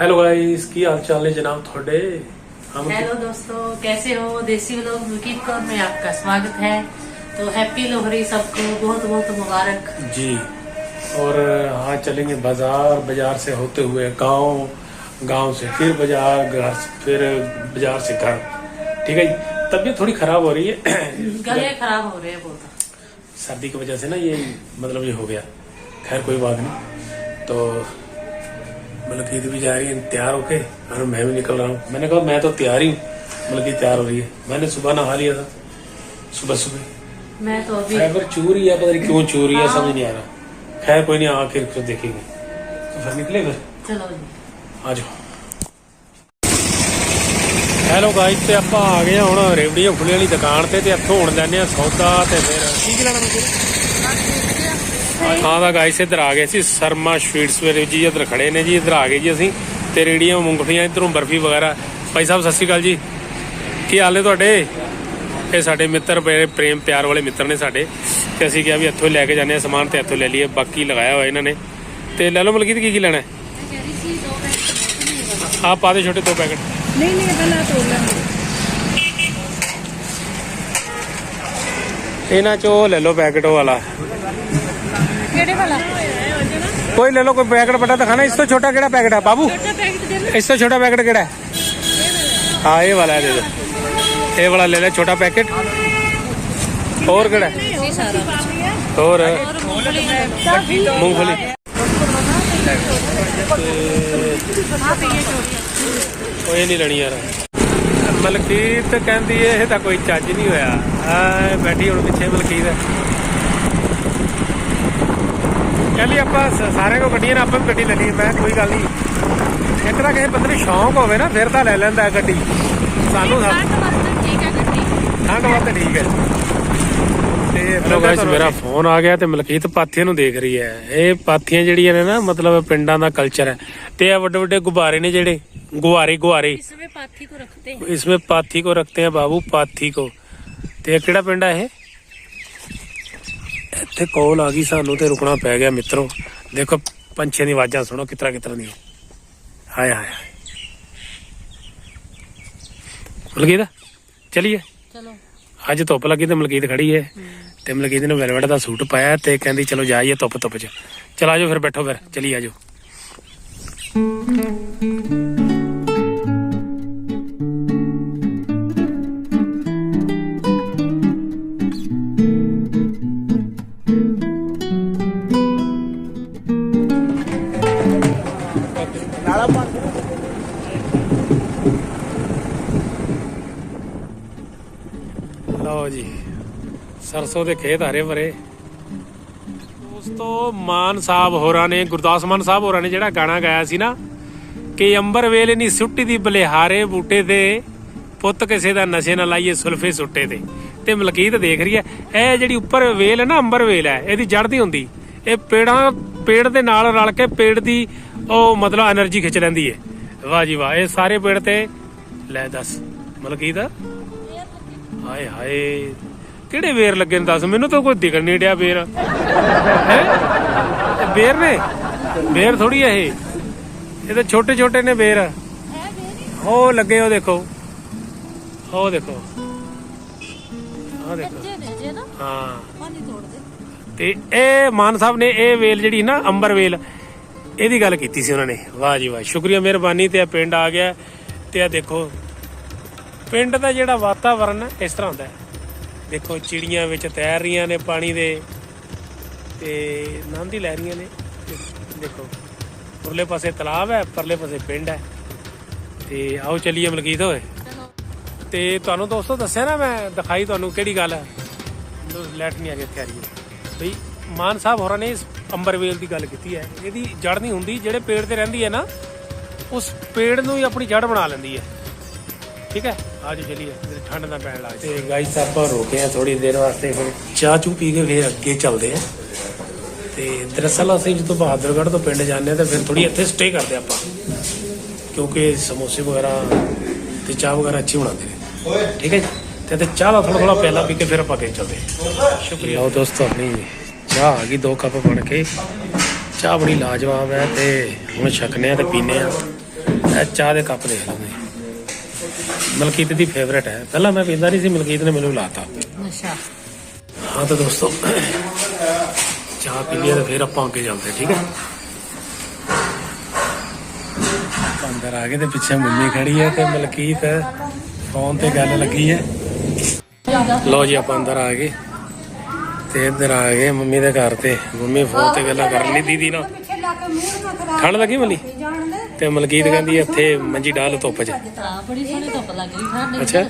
Hello guys की हाल चाल है जनाब थोड़े? हेलो दोस्तों कैसे हो? देसी लोग विकीट कौर में आपका स्वागत है। तो हैप्पी लोहरी सबको बहुत बहुत मुबारक। जी और हाँ चलेंगे बाज़ार बाज़ार से होते हुए गाँव गाँव से फिर बाज़ार घर फिर बाज़ार से घर। ठीक है तबीयत थोड़ी खराब हो रही है। गले खराब हो रहे हैं बहुत। सर्दी की वजह से ना ये मतलब ये हो गया। खैर कोई बात नहीं। तो मलकीत भी जा रही है तैयार होके और मैं भी निकल रहा हूँ मैंने कहा मैं तो तैयार ही हूँ मलकीत तैयार हो रही है मैंने सुबह नहा लिया था सुबह सुबह मैं तो अभी फाइबर चूर रही है पता नहीं क्यों चूर रही है समझ नहीं आ रहा खैर कोई नहीं आखिर फिर देखेंगे तो फिर निकले फिर चलो जी ਆ ਜਾਓ ਹੈਲੋ ਗਾਇਸ ਤੇ ਆਪਾਂ ਆ ਗਏ ਹਾਂ ਹੁਣ ਰੇਵੜੀਆਂ ਫੁੱਲੇ ਵਾਲੀ ਦੁਕਾਨ ਤੇ ਤੇ ਇੱਥੋਂ ਹੁਣ ਲੈਣੇ ਆ ਸੌਦਾ ਤੇ ਫਿਰ ਕੀ ਕੀ ਲੈਣਾ ਮੈਨੂੰ ਹਾਂ ਦਾ ਗਾਇਸ ਇੱਧਰ ਆ ਗਏ ਸੀ ਸਰਮਾ ਸਵੀਟਸ ਵੇ ਜੀ ਇੱਧਰ ਖੜੇ ਨੇ ਜੀ ਇੱਧਰ ਆ ਗਏ ਜੀ ਅਸੀਂ ਤੇ ਰੇੜੀਆਂ ਮੂੰਗਫਲੀਆਂ ਇੱਧਰੋਂ ਬਰਫੀ ਵਗੈਰਾ। ਭਾਈ ਸਾਹਿਬ ਸਤਿ ਸ਼੍ਰੀ ਅਕਾਲ ਜੀ। ਕੀ ਹਾਲ ਨੇ ਤੁਹਾਡੇ? ਇਹ ਸਾਡੇ ਮਿੱਤਰ ਪ੍ਰੇਮ ਪਿਆਰ ਵਾਲੇ ਮਿੱਤਰ ਨੇ ਸਾਡੇ। ਤੇ ਅਸੀਂ ਕਿਹਾ ਵੀ ਇੱਥੋਂ ਲੈ ਕੇ ਜਾਂਦੇ ਆ ਸਮਾਨ ਤੇ ਇੱਥੋਂ ਲੈ ਲਈਏ ਬਾਕੀ ਲਗਾਇਆ ਹੋਇਆ ਇਹਨਾਂ ਨੇ। ਤੇ ਲੈ ਲਓ ਮਲਕੀਤ ਕੀ ਕੀ ਲੈਣਾ ਹੈ? ਆ ਪਾ ਦੇ ਛੋਟੇ ਦੋ ਪੈਕਟ। ਨਹੀਂ ਨਹੀਂ ਪਹਿਲਾਂ ਤੋੜ ਲਾਂਗੇ ਇਹਨਾਂ ਚੋਂ ਲੈ ਲਓ ਪੈਕਟ ਉਹ ਵਾਲਾ। ਕਿਹੜੇ ਵਾਲਾ? ਕੋਈ ਲੈ ਲਓ ਕੋਈ ਪੈਕਟ ਬੜਾ ਦਿਖਾਣਾ ਇਸ ਤੋਂ ਛੋਟਾ ਕਿਹੜਾ ਪੈਕਟ ਹੈ ਬਾਬੂ? ਦੇ ਇਸ ਤੋਂ ਛੋਟਾ ਪੈਕਟ ਕਿਹੜਾ ਹੈ? ਹਾਂ ਇਹ ਵਾਲਾ ਦੇ ਦਿਓ। ਇਹ ਵਾਲਾ ਲੈ ਲੈ ਛੋਟਾ ਪੈਕਟ ਹੋਰ ਕਿਹੜਾ ਹੈ? ਇਹ ਹੋਰ? ਮੂੰਗਫਲੀ। ਕੋਈ ਨਹੀਂ ਲੈਣੀ ਯਾਰ। ਮਲਕੀਤ ਕਹਿੰਦੀ ਇਹ ਤਾਂ ਕੋਈ ਚੱਜ ਨਹੀਂ ਹੋਇਆ। ਆ ਬੈਠੀ ਹੁਣ ਪਿੱਛੇ ਮਲਕੀਤ। ਕਹਿੰਦੀ ਆਪਾਂ ਸਾਰਿਆਂ ਕੋ ਗੱਡੀਆਂ ਨੇ ਆਪਾਂ ਗੱਡੀ ਲੈ ਲਈ ਮੈਂ ਕੋਈ ਗੱਲ ਨਹੀਂ। ਇੱਕ ਕਿਸੇ ਬੰਦੇ ਨੂੰ ਸ਼ੌਂਕ ਹੋਵੇ ਨਾ ਫਿਰ ਤਾਂ ਲੈ ਲੈਂਦਾ ਗੱਡੀ। ਸਾਨੂੰ ਸਭ ਠੀਕ ਹੈ ਗੱਡੀ। ਠੰਡ ਵਾਸਤੇ ਠੀਕ ਹੈ। ਹੈਲੋ ਗਾਇਸ ਮੇਰਾ ਫੋਨ ਆ ਗਿਆ ਤੇ ਮਲਕੀਤ ਪਾਥੀਆਂ ਨੂੰ ਦੇਖ ਰਹੀ ਹੈ। ਇਹ ਪਾਥੀਆਂ ਜਿਹੜੀਆਂ ਨੇ ਨਾ ਮਤਲਬ ਪਿੰਡਾਂ ਦਾ ਕਲਚਰ ਹੈ। ਤੇ ਆ ਵੱਡੇ ਵੱਡੇ ਗੁਬਾਰੇ ਨੇ ਜਿਹੜੇ। ਗੁਬਾਰੇ ਗੁਬਾਰੇ। ਇਸ ਵਿੱਚ ਪਾਥੀ ਕੋ ਰੱਖਤੇ ਇਸ ਵਿੱਚ ਪਾਥੀ ਕੋ ਰੱਖਤੇ ਹੈ ਬਾਬੂ ਪਾਥੀ ਕੋ। ਤੇ ਕਿਹੜਾ ਪਿੰਡ ਹੈ ਇਹ? ਇੱਥੇ ਕੋਲ ਆ ਗਈ ਸਾਨੂੰ ਤੇ ਰੁਕਣਾ ਪੈ ਗਿਆ ਮਿੱਤਰੋ। ਦੇਖੋ ਪੰਛੀਆਂ ਦੀ ਆਵਾਜ਼ਾਂ ਸੁਣੋ ਕਿਤਰਾ ਕਿਤਰਾ ਦੀਆਂ। ਹਾਏ ਹਾਏ ਮਲਕੀਤ ਚਲਿਏ? चलो ਅੱਜ ਧੁੱਪ ਲੱਗੀ ਤੇ ਮਲਕੀਤ ਖੜੀ ਹੈ ਤੇ ਮਲਕੀਤ ਨੇ ਵੈਲਵਟ ਦਾ ਸੂਟ ਪਾਇਆ ਤੇ ਕਹਿੰਦੀ ਚਲੋ ਜਾਈਏ ਧੁੱਪ ਧੁੱਪ ਚ। ਚਲ ਆਜੋ ਫਿਰ ਬੈਠੋ ਫਿਰ ਚਲੀ ਆਜੋ ਸਰਸੋਂ ਦੇ ਖੇਤ ਹਰੇ ਭਰੇ। ਦੋਸਤੋ ਮਾਨ ਸਾਹਿਬ ਹੋਰਾਂ ਨੇ ਗੁਰਦਾਸ ਮਾਨ ਸਾਹਿਬ ਹੋਰਾਂ ਨੇ ਜਿਹੜਾ ਗਾਣਾ ਗਾਇਆ ਸੀ ਨਾ ਕਿ ਅੰਬਰ ਵੇਲੇ ਨਹੀਂ ਸੁੱਟੀ ਦੀ ਬਲਿਹਾਰੇ ਬੂਟੇ ਤੇ ਪੁੱਤ ਕਿਸੇ ਦਾ ਨਸ਼ੇ ਨਾ ਲਾਈਏ ਸੁਲਫੇ ਸੁੱਟੇ ਤੇ। ਤੇ ਮਲਕੀਤ ਦੇਖ ਰਹੀ ਹੈ ਇਹ ਜਿਹੜੀ ਉੱਪਰ ਵੇਲ ਹੈ ਨਾ ਅੰਬਰ ਵੇਲ ਹੈ ਇਹਦੀ ਜੜ ਦੀ ਹੁੰਦੀ। ਇਹ ਪੇੜਾਂ ਪੇੜ ਦੇ ਨਾਲ ਰਲ ਕੇ ਪੇੜ ਦੀ ਉਹ ਮਤਲਬ એનર્ਜੀ ਖਿੱਚ ਲੈਂਦੀ ਹੈ। ਵਾਹ ਜੀ ਵਾਹ ਇਹ ਸਾਰੇ ਪੇੜ ਤੇ ਲੈ ਦੱਸ ਮਲਕੀਤ। ਹਾਏ ਹਾਏ। ਕਿਹੜੇ ਵੇਰ ਲੱਗੇ ਨੇ ਦੱਸ? ਮੈਨੂੰ ਤਾਂ ਕੋਈ ਦਿਖਣ ਨਹੀਂ ਡਿਆ ਵੇਰ। ਹੈ? ਵੇਰ ਨੇ? ਵੇਰ ਥੋੜੀ ਹੈ ਇਹ। ਇਹ ਤਾਂ ਛੋਟੇ ਛੋਟੇ ਨੇ ਵੇਰ। ਉਹ ਲੱਗੇ ਉਹ ਦੇਖੋ। ਉਹ ਦੇਖੋ। ਹਾਂ। ਤੇ ਇਹ ਮਾਨ ਸਾਹਿਬ ਨੇ ਇਹ ਵੇਲ ਜਿਹੜੀ ਨਾ ਅੰਬਰ ਵੇਲ ਇਹਦੀ ਗੱਲ ਕੀਤੀ ਸੀ ਉਹਨਾਂ ਨੇ। ਵਾਹ ਜੀ ਵਾਹ ਸ਼ੁਕਰੀਆ ਮਿਹਰਬਾਨੀ ਤੇ ਇਹ ਪਿੰਡ ਆ ਗਿਆ। ਤੇ ਆ ਦੇਖੋ ਪਿੰਡ ਦਾ ਜਿਹੜਾ ਵਾਤਾਵਰਨ ਹੈ ਇਸ ਤਰ੍ਹਾਂ ਹੁੰਦਾ ਹੈ। ਦੇਖੋ, ਚਿੜੀਆਂ ਵਿੱਚ ਤੈਰ ਰਹੀਆਂ ਨੇ ਪਾਣੀ ਦੇ ਤੇ ਆਨੰਦ ਹੀ ਲੈ ਰਹੀਆਂ ਨੇ। ਦੇਖੋ, ਉਰਲੇ ਪਾਸੇ ਤਲਾਬ ਹੈ, ਪਰਲੇ ਪਾਸੇ ਪਿੰਡ ਹੈ। ਤੇ ਆਓ ਚੱਲੀਏ ਮਲਕੀਤ ਹੋਏ ਤੇ ਤੁਹਾਨੂੰ ਦੋਸਤੋ ਦੱਸਿਆ ਨਾ ਮੈਂ, ਦਿਖਾਈ ਤੁਹਾਨੂੰ ਕਿਹੜੀ ਗੱਲ ਹੈ? ਲੈਟ ਨਹੀਂ ਆ ਕੇ ਇੱਥੇ ਆ ਰਹੀ ਹੈ ਬਈ, ਮਾਨ ਸਾਹਿਬ ਹੋਰਾਂ ਨੇ ਇਸ ਅੰਬਰਵੇਲ ਦੀ ਗੱਲ ਕੀਤੀ ਹੈ। ਇਹਦੀ ਜੜ ਨਹੀਂ ਹੁੰਦੀ, ਜਿਹੜੇ ਪੇੜ ਤੇ ਰਹਿੰਦੀ ਹੈ ਨਾ, ਉਸ ਪੇੜ ਨੂੰ ਹੀ ਆਪਣੀ ਜੜ ਬਣਾ ਲੈਂਦੀ ਹੈ। ਠੀਕ ਹੈ? ਆਜੋ ਚਲੀਏ। ਠੰਡ ਨਾ ਪੈਣ ਲੱਗ ਤੇ ਗਾਈਸ ਆਪਾਂ ਰੋਕੇ ਆ ਥੋੜੀ ਦੇਰ ਵਾਸਤੇ ਫਿਰ ਚਾਹ ਚੂ ਪੀ ਕੇ ਫਿਰ ਅੱਗੇ ਚੱਲਦੇ ਆ ਤੇ ਦਰਅਸਲ ਅਸੀਂ ਜਦੋਂ ਬਹਾਦਰਗੜ੍ਹ ਤੋਂ ਪਿੰਡ ਜਾਂਦੇ ਆ ਤਾਂ ਫਿਰ ਥੋੜੀ ਇੱਥੇ ਸਟੇ ਕਰਦੇ ਆਪਾਂ। ਕਿਉਂਕਿ ਸਮੋਸੇ ਵਗੈਰਾ ਤੇ ਚਾਹ ਵਗੈਰਾ ਅੱਛੀ ਬਣਾਉਂਦੇ ਨੇ। ਠੀਕ ਹੈ ਜੀ? ਤੇ ਤੇ ਚਾਹ ਦਾ ਥੋੜਾ ਥੋੜਾ ਪਿਆਲਾ ਪੀ ਕੇ ਫਿਰ ਆਪਾਂ ਅੱਗੇ ਚੱਲਦੇ ਹਾਂ। ਸ਼ੁਕਰੀਆ। ਲਓ ਦੋਸਤੋ ਆਪਣੀ ਚਾਹ ਆ ਗਈ ਦੋ ਕੱਪ ਬਣ ਕੇ। ਚਾਹ ਬੜੀ ਲਾਜਵਾਬ ਹੈ ਤੇ ਹੁਣ ਛਕਨੇ ਆ ਤੇ ਪੀਨੇ ਆ। ਇਹ ਚਾਹ ਦੇ ਕੱਪ ਦੇਖ ਲਓ ਜੀ ਮਲਕੀਤ ਦੀ ਫੇਵਰੇਟ ਹੈ। ਪਹਿਲਾਂ ਮੈਂ ਪੀਂਦਾ ਨਹੀਂ ਸੀ ਮਲਕੀਤ ਨੇ ਮੈਨੂੰ ਲਾਤਾ। ਅੱਛਾ। ਹਾਂ ਤਾਂ ਦੋਸਤੋ ਚਾਹ ਪੀ ਲਈਏ ਤਾਂ ਫਿਰ ਆਪਾਂ ਅੱਗੇ ਚੱਲਦੇ ਠੀਕ ਹੈ? ਅੰਦਰ ਆ ਗਏ ਤੇ ਪਿੱਛੇ ਮੰਮੀ ਖੜੀ ਹੈ ਤੇ ਮਲਕੀਤ ਫੋਨ ਤੇ ਗੱਲ ਲੱਗੀ ਹੈ। ਲਓ ਜੀ ਆਪਾਂ ਅੰਦਰ ਆ ਗਏ। ਤੇ ਇੱਧਰ ਆ ਗਏ ਮੰਮੀ ਦੇ ਘਰ ਤੇ। ਮੰਮੀ ਫੋਨ ਤੇ ਗੱਲਾਂ ਕਰ ਲਈ ਦੀਦੀ ਨਾਲ। ਠੰਡ ਲੱਗੀ ਮਲੀ ਤੇ ਮਲਕੀਤ ਕਹਿੰਦੀ ਇੱਥੇ ਮੰਜੀ ਡਾਲ ਧੁੱਪ 'ਚ। ਹਾਂ ਬੜੀ ਸੋਹਣੀ ਧੁੱਪ ਲੱਗ ਰਹੀ ਠੰਡ ਅੱਛਾ।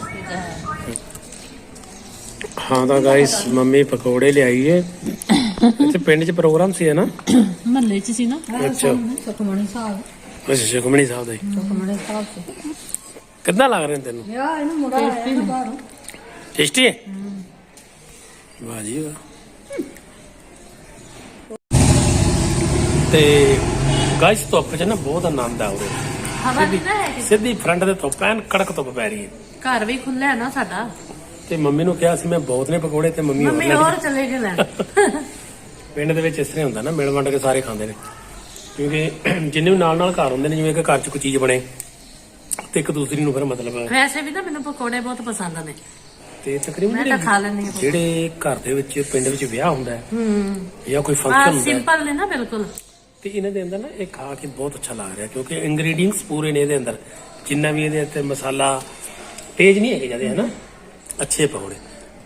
ਹਾਂ। ਤਾਂ ਗਾਇਸ ਮੰਮੀ ਪਕੌੜੇ ਲਿਆਈ ਏ। ਇੱਥੇ ਪਿੰਡ 'ਚ ਪ੍ਰੋਗਰਾਮ ਸੀ ਹੈ ਨਾ ਮਹੱਲੇ ਚ ਸੀ ਨਾ। ਅੱਛਾ। ਸੁਖਮਣੀ ਸਾਹਿਬ। ਅੱਛਾ ਸੁਖਮਣੀ ਸਾਹਿਬ ਦਾ ਹੀ। ਸੁਖਮਣੀ ਸਾਹਿਬ ਸੀ। ਕਿੱਦਾਂ ਲੱਗ ਰਹੇ ਤੈਨੂੰ? ਯਾ ਇਹਨੂੰ ਮੁੰਡਾ ਆਇਆ ਨਾ। ਬਾਹਰੋਂ। ਟੇਸਟੀ ਹੈ। ਵਾਹ ਜੀ ਵਾਹ। ਤੇ ਗਾਇਸ ਧੁੱਪ 'ਚ ਨਾ ਬਹੁਤ ਆਨੰਦ ਆ ਉਰੇ। ਹਵਾ ਨਾ ਹੈ ਸਿੱਧੀ ਫਰੰਟ ਦੇ ਧੁੱਪ ਐਨ ਕੜਕ ਧੁੱਪ ਪੈ ਰਹੀ ਹੈ। ਘਰ ਵੀ ਖੁੱਲਾ ਹੈ ਨਾ ਸਾਡਾ। ਤੇ ਮੰਮੀ ਨੂੰ ਕਿਹਾ ਸੀ ਮੈਂ ਬਹੁਤ ਨੇ ਪਕੌੜੇ ਤੇ ਮੰਮੀ ਹੋਰ ਮੰਮੀ ਲੈ ਹੋਰ ਚਲੇ ਗਏ ਲੈਣ। ਪਿੰਡ ਦੇ ਵਿੱਚ ਇਸ ਤਰ੍ਹਾਂ ਹੁੰਦਾ ਨਾ ਮਿਲ ਵੰਡ ਕੇ ਸਾਰੇ ਖਾਂਦੇ ਨੇ। ਕਿਉਂਕਿ ਜਿੰਨੇ ਵੀ ਨਾਲ ਨਾਲ ਘਰ ਹੁੰਦੇ ਨੇ ਜਿਵੇਂ ਕਿ ਘਰ 'ਚ ਕੋਈ ਚੀਜ਼ ਬਣੇ ਤੇ ਇੱਕ ਦੂਸਰੀ ਨੂੰ ਫਿਰ ਮਤਲਬ ਵੈਸੇ ਵੀ ਨਾ ਮੈਨੂੰ ਪਕੌੜੇ ਬਹੁਤ ਪਸੰਦ ਨੇ। ਤੇ ਤਕਰੀਬਨ ਮੈਂ ਤਾਂ ਖਾ ਲੈਂਦੀ ਹਾਂ ਜਿਹੜੇ ਘਰ ਦੇ ਵਿੱਚ ਪਿੰਡ ਵਿੱਚ ਵਿਆਹ ਹੁੰਦਾ ਹੈ ਹੂੰ। ਜਾਂ ਕੋਈ ਆ ਫੰਕਸ਼ਨ ਹੁੰਦਾ ਹੈ। ਸਿੰਪਲ ਨੇ ਨਾ ਬਿਲਕੁਲ। ਤੇ ਇਹਨਾਂ ਦੇ ਅੰਦਰ ਨਾ ਇਹ ਖਾ ਕੇ ਬਹੁਤ ਅੱਛਾ ਲੱਗ ਰਿਹਾ, ਕਿਉਂਕਿ ਇੰਗਰੀਡੀਅੰਟਸ ਪੂਰੇ ਨੇ ਇਹਦੇ ਅੰਦਰ। ਜਿੰਨਾ ਵੀ ਇਹਦੇ ਉੱਤੇ ਮਸਾਲਾ, ਤੇਜ਼ ਨਹੀਂ ਹੈਗੇ ਜ਼ਿਆਦਾ, ਹਨਾ? ਅੱਛੇ ਪਕੌੜੇ।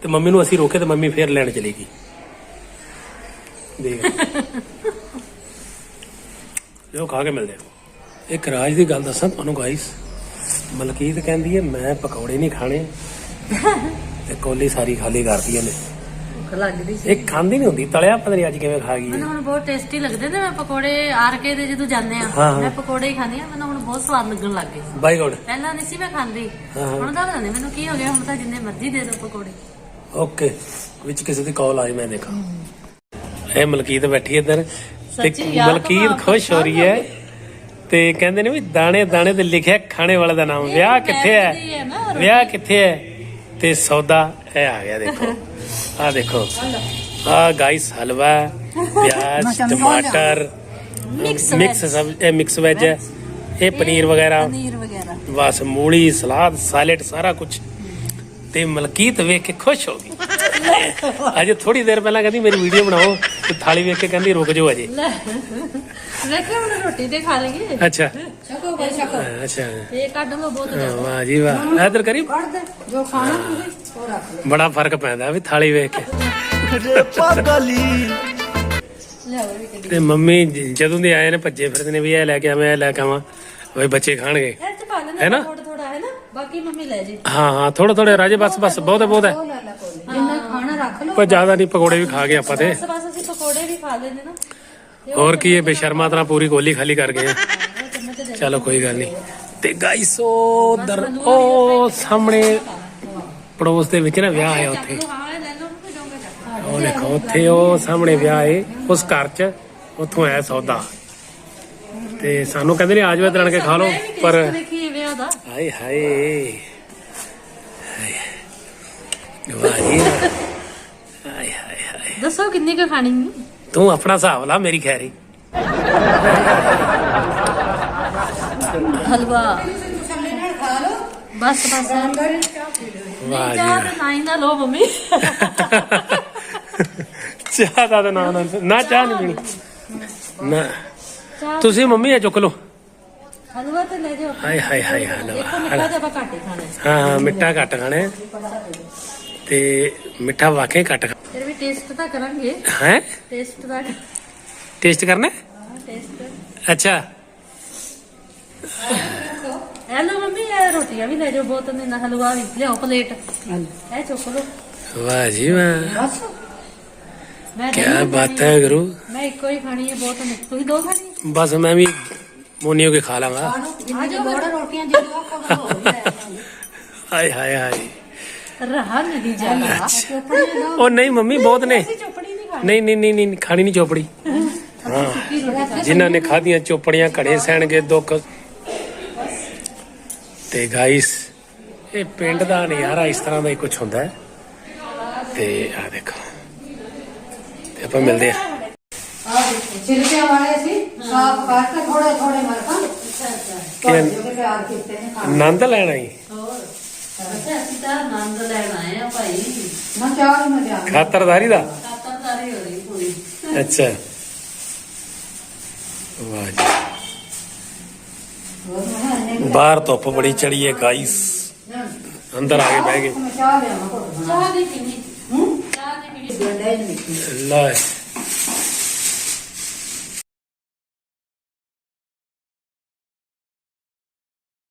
ਤੇ ਮੰਮੀ ਨੂੰ ਅਸੀਂ ਰੋਕੇ ਤੇ ਮੰਮੀ ਫੇਰ ਲੈਣ ਚਲੀ ਗਈ ਦੇਖ। ਜੋ ਖਾ ਕੇ ਮਿਲਦੇ ਆ। ਇੱਕ ਰਾਜ ਦੀ ਗੱਲ ਦੱਸਾਂ ਤੁਹਾਨੂੰ ਗਾਇਸ ਮਲਕੀਤ ਕਹਿੰਦੀ ਹੈ, ਮੈਂ ਪਕੌੜੇ ਨਹੀਂ ਖਾਣੇ, ਤੇ ਕੋਲੀ ਸਾਰੀ ਖਾਲੀ ਕਰਦੀ ਇਹਨੇ ਭੁੱਖ ਲੱਗਦੀ ਸੀ। ਇਹ ਖਾਂਦੀ ਨਹੀਂ ਹੁੰਦੀ ਤਲਿਆ ਪਤਾ ਨਹੀਂ ਅੱਜ ਕਿਵੇਂ ਖਾ ਗਈ। ਮੈਨੂੰ ਹੁਣ ਬਹੁਤ ਟੇਸਟੀ ਲੱਗਦੇ ਨੇ ਮੈਂ ਪਕੌੜੇ ਆਰ ਕੇ ਦੇ ਜਦੋਂ ਜਾਂਦੇ ਆ ਹਾਂ। ਮੈਂ ਪਕੌੜੇ ਹੀ ਖਾਂਦੀ ਆ ਮੈਨੂੰ ਹੁਣ ਬਹੁਤ ਸਵਾਦ ਲੱਗਣ ਲੱਗ ਗਏ। By God. ਪਹਿਲਾਂ ਨਹੀਂ ਸੀ ਮੈਂ ਖਾਂਦੀ ਹਾਂ। ਹੁਣ ਤਾਂ ਪਤਾ ਨਹੀਂ ਮੈਨੂੰ ਕੀ ਹੋ ਗਿਆ ਹੁਣ ਤਾਂ ਜਿੰਨੇ ਮਰਜ਼ੀ ਦੇ ਦਿਓ ਪਕੌੜੇ। ਓਕੇ ਵਿੱਚ ਕਿਸੇ ਦੀ ਕਾਲ ਆਈ ਮੈਂ ਦੇਖਾਂ। ਇਹ ਮਲਕੀਤ ਬੈਠੀ ਇੱਧਰ ਤੇ ਸੱਚੀ ਯਾਰ ਮਲਕੀਤ ਖੁਸ਼ ਹੋ ਰਹੀ ਹੈ। ਤੇ ਕਹਿੰਦੇ ਨੇ ਵੀ ਦਾਣੇ ਦਾਣੇ ਤੇ ਲਿਖਿਆ ਖਾਣੇ ਵਾਲੇ ਦਾ ਨਾਮ ਵਿਆਹ ਕਿੱਥੇ ਹੈ? ਵਿਆਹ ਕਿੱਥੇ ਹੈ? ਤੇ ਸੌਦਾ ਇਹ ਆ ਗਿਆ ਦੇਖੋ। ਆ ਦੇਖੋ। ਆ ਗਾਈਸ ਹਲਵਾ ਪਿਆਜ਼ ਟਮਾਟਰ ਮਿਕਸ ਸਬ ਇਹ ਮਿਕਸ ਵੈਜ ਹੈ। ਇਹ ਪਨੀਰ ਵਗੈਰਾ। ਪਨੀਰ ਵਗੈਰਾ। ਬਸ ਮੂਲੀ ਸਲਾਦ ਸਾਲੇਟ ਸਾਰਾ ਕੁਝ ਤੇ ਮਲਕੀਤ ਵੇਖ ਕੇ ਖੁਸ਼ ਹੋ ਗਈ। ਅਜੇ ਥੋੜੀ ਦੇਰ ਪਹਿਲਾਂ ਕਹਿੰਦੀ ਮੇਰੀ ਵੀਡੀਓ ਬਣਾਓ ਤੇ ਥਾਲੀ ਵੇਖ ਕੇ ਕਹਿੰਦੀ ਰੁਕ ਜਾਓ ਅਜੇ। ਲੈ। ਵੇਖੋ ਹੁਣ ਰੋਟੀ ਤੇ ਖਾ ਲਈਏ? ਅੱਛਾ। ਛਕੋ ਬਈ ਛਕੋ। ਅੱਛਾ। ਇਹ ਕੱਢ ਲਓ ਬਹੁਤ ਹਾਂ, ਵਾਹ ਜੀ ਵਾਹ। ਇਧਰ ਕਰੀ। ਕੱਢ ਦੇ। ਜੋ ਖਾਣਾ ਤੁਸੀਂ ਉਹ ਰੱਖ ਲੈ ਬੜਾ ਫ਼ਰਕ ਪੈਂਦਾ ਵੀ ਥਾਲੀ ਵੇਖ ਕੇ। ਵੀ ਤੇ ਮੰਮੀ ਜ- ਜਦੋਂ ਦੇ ਆਏ ਨੇ ਭੱਜੇ ਫਿਰਦੇ ਨੇ ਵੀ ਇਹ ਲੈ ਕੇ ਆਵਾਂ ਇਹ ਲੈ ਕੇ ਆਵਾਂ। ਬਈ ਬੱਚੇ ਖਾਣਗੇ। ਇਹ ਚ ਪਾ ਹੈ ਲੈਣਾ ਨਾ? ਥੋੜਾ ਥੋੜਾ ਹੈ ਨਾ? ਬਾਕੀ ਮੰਮੀ ਲੈ ਜੇ। ਹਾਂ ਹਾਂ ਥੋੜਾ ਥੋੜਾ ਰਾਜੇ ਬਸ ਬਸ ਬਹੁਤ ਹੈ ਬਹੁਤ ਹੈ। ਉਹ ਲੈ ਲੈ ਰੱਖ ਲਓ। ਪਰ ਜ਼ਿਆਦਾ ਨਹੀਂ ਪਕੌੜੇ ਵੀ ਖਾ ਗਏ ਆਪਾਂ ਤੇ। ਬਸ ਬਸ ਅਸੀਂ ਪਕੌੜੇ ਵੀ ਖਾ ਲੈਂਦੇ ਨਾ। ਹੋਰ ਕੀ ਹੈ ਬੇਸ਼ਰਮਾ ਤਰ੍ਹਾਂ ਪੂਰੀ ਗੋਲੀ ਖਾਲੀ ਕਰ ਗਏ ਆ। ਉਹ ਚਲੋ ਕੋਈ ਗੱਲ ਨਹੀਂ। ਤੇ ਗਾਇਸ ਉਧਰ ਉਹ ਸਾਹਮਣੇ ਪੜੋਸ ਦੇ ਵਿੱਚ ਨਾ ਵਿਆਹ ਹੈ ਉੱਥੇ। ਹਾਂ ਇਹ ਲੈ ਲਓ ਚੱਕ ਉਹ ਦੇਖੋ ਉੱਥੇ ਉਹ ਸਾਹਮਣੇ ਵਿਆਹ ਹੈ। ਉਸ ਘਰ 'ਚ ਉੱਥੋਂ ਆਇਆ ਸੌਦਾ। ਤੇ ਸਾਨੂੰ ਕਹਿੰਦੇ ਨੇ ਆ ਜਾਓ ਕੇ ਖਾ ਲਓ। ਪਰ ਦੇਖੀਏ ਵਿਆਹ ਦਾ। ਹਾਏ ਹਾਏ। ਹਾਏ। ਵਾਹ ਜੀ ਵਾਹ। ਦੱਸੋ ਕਿੰਨੀ ਕੁ ਖਾਣੀ? ਤੂੰ ਆਪਣਾ ਹਿਸਾਬ ਲਾ ਮੇਰੀ ਖੈਰੀ। ਹਲਵਾ। ਬਸ ਬਸ। ਵਾਹ ਜੀ ਨਹੀਂ ਨਾ ਲੋ ਮੰਮੀ। ਚਾਹ ਦਾ ਤਾਂ ਨਾ ਨਾ ਨਾ ਚਾਹ ਨਹੀਂ ਪੀਣੀ। ਨਾ। ਤੁਸੀਂ ਮੰਮੀ ਆ ਚੁੱਕ ਲਓ। ਹਲਵਾ ਤੇ ਲੈ ਜਾਓ। ਹਾਏ ਹਾਏ ਹਾਏ ਹਲਵਾ। ਦੇਖੋ ਮਿੱਠਾ ਤੇ ਆਪਾਂ ਘੱਟ ਹੀ ਖਾਣਾ ਹੈ। ਹਾਂ ਹਾਂ ਮਿੱਠਾ ਘੱਟ ਖਾਣੇ ਤੇ ਮਿੱਠਾ ਵਾਕਈ ਘੱਟ ਫਿਰ ਵੀ ਟੇਸਟ ਤਾਂ ਕਰਾਂਗੇ। ਹੈ? ਟੇਸਟ ਦਾ ਟੇਸਟ ਕਰਨਾ? ਹੈ? ਟੇਸਟ। ਅੱਛਾ। ਹੈਲੋ ਮੰਮੀ ਇਹ ਰੋਟੀਆਂ ਵੀ ਲੈ ਜਾਓ ਬਹੁਤ ਨੇ ਨਾ ਹਲਵਾ ਵੀ। ਲਿਆਓ ਪਲੇਟ। ਇਹ ਚੁੱਕ ਲਓ। ਵਾਹ ਜੀ ਵਾਹ। ਬਸ। ਮੈਂ ਕੀ ਨਹੀਂ ਬਾਤ ਹੈ ਗੁਰੂ। ਮੈਂ ਇੱਕੋ ਹੀ ਖਾਣੀ ਹੈ ਬਹੁਤ ਨੇ ਤੁਸੀਂ ਦੋ ਖਾਣੀ ਹੈ? ਬਸ ਮੈਂ ਵੀ ਮੋਨੀਓ ਕੇ ਖਾ ਲਾਂਗਾ ਖਾ ਕੁ ਲੋੜ ਹੈ ਰੋਟੀਆਂ ਲੈ ਆਵਾਂਗੇ। ਹਾਏ ਹਾਏ ਹਾਏ। ਰਹਾ ਨਹੀਂ ਜਾਣਾ। ਚੋਪੜੀਆਂ ਲਓ ਉਹ ਨਹੀਂ ਮੰਮੀ ਬਹੁਤ ਨੇ। ਚੋਪੜੀ ਨਹੀਂ ਖਾਣੀ। ਨਹੀਂ ਨਹੀਂ ਨਹੀਂ ਨਹੀਂ ਖਾਣੀ ਨਹੀਂ ਚੋਪੜੀ। ਹਾਂ। ਜਿਨ੍ਹਾਂ ਨੇ ਖਾਧੀਆਂ ਚੋਪੜੀਆਂ ਘੜੇ ਸਹਿਣਗੇ ਦੁੱਖ। ਤੇ ਗਾਇਸ ਇਹ ਪਿੰਡ ਦਾ ਨਜ਼ਾਰਾ ਇਸ ਤਰ੍ਹਾਂ ਦਾ ਹੀ ਕੁਝ ਹੁੰਦਾ ਹੈ। ਤੇ ਆ ਦੇਖੋ। ਤੇ ਆਪਾਂ ਮਿਲਦੇ ਆ ਆ ਦੇਖੋ ਛਿਲਕਿਆਂ ਵਾਲੇ ਸੀ ਸਾਫ਼ ਕਰਕੇ ਥੋੜੇ ਥੋੜੇ ਮਰਕਾਂ ਖਾਣ। ਆਨੰਦ ਲੈਣਾ ਹੀ। ਅੱਛਾ ਅਸੀਂ ਤਾਂ ਆਨੰਦ ਲੈਣ ਆਏ ਆ ਭਾਈ। ਨਾ ਚਾਹ ਹੀ ਮੈਂ ਲਿਆ ਖਾਤਰਦਾਰੀ ਦਾ? ਖਾਤਰਦਾਰੀ ਹੋ ਰਹੀ ਪੂਰੀ। ਅੱਛਾ। ਵਾਹ ਜੀ। ਬਾਹਰ ਧੁੱਪ ਬੜੀ ਚੜੀ ਹੈ ਗਾਈਸ ਅੰਦਰ ਆ ਕੇ ਬਹਿ ਗਏ। ਚਾਹ ਦੀ ਪੀਣੀ। ਹੂੰ? ਚਾਹ ਦੀ ਨਿਕਲੀ ਲੈ।